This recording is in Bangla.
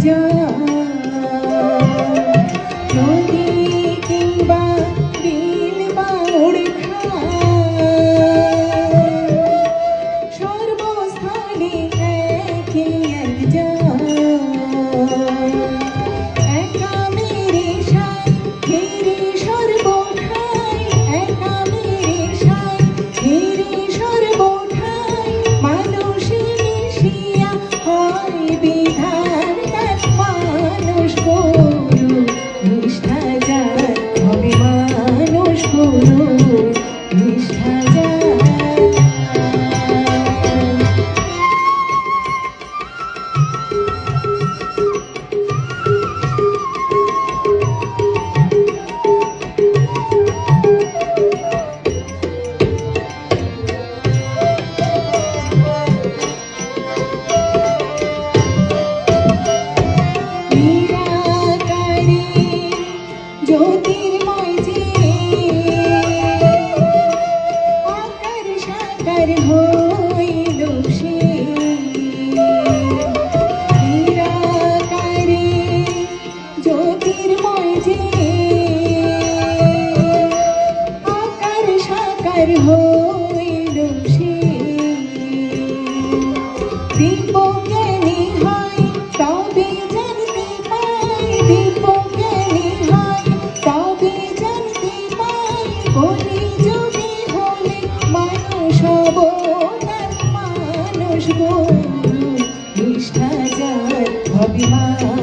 Dios. মানুষ আর হইল সে। দিব জ্ঞানী হয় তবে জানতে পাই দিব জ্ঞানী হয় তবে জানতে পাই কলি যদি হলে মানুষ হব মানুষ বল নিষ্ঠা যার, অভিমান